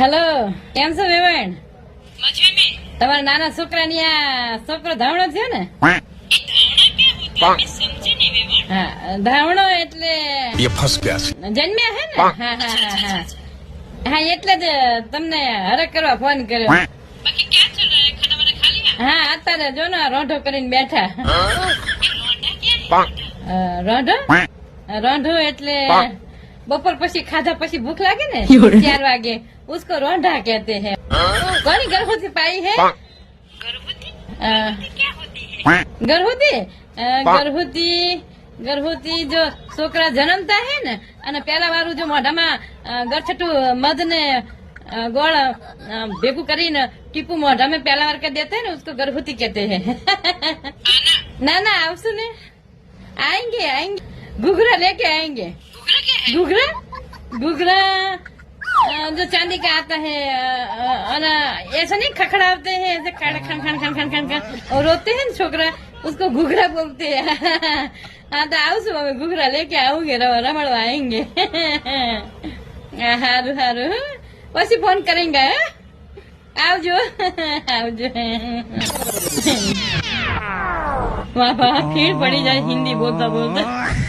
Hello કેમ છો વેવણ? તમારા નાના છોકરા ની આ છોકરો ધાવણો છે ને? ધાવણો એટલે જન્મ્યા હે ને? હા એટલે જ તમને હરક કરવા ફોન કર્યો. હા અત્યારે જો ને રોંઢો કરીને બેઠા. રોઢો રોંઢો? એટલે બપોર પછી ખાધા પછી ભૂખ લાગે ને ચાર વાગે उसको रोंढा कहते हैं કોની ગર્ભવતી પાઈ હે गर्भवती અ, क्या होती है ગર્ભવતી અ, ગર્ભવતી ગર્ભવતી જો છોકરા જન્મતા હે ને અને પેલા વાળું જો મોઢામાં અ, ગરછટું મધ ને અ, ગોળ અ, ભેગું કરીને ટીપુ મોઢા में पहला बार कर देते हैं ना उसको गर्भवती कहते हैं आना ना ना आवसु ने आएंगे आएंगे घुघरा लेके आएंगे घुघरा घुघरा जो चांदी का आता है और ऐसा नहीं खखड़ाते हैं ऐसे खड़ खन खन खन खन खन खन और रोते हैं छोकरा उसको घुघरा बोलते हैं हाँ तो आओ सुबह में घुघरा लेके आओगे रमड़वाएंगे हारू हारू वैसे फोन करेंगे आओ जो आओ जो वाह पर फिर पड़ी जाए हिंदी बोलता बोलता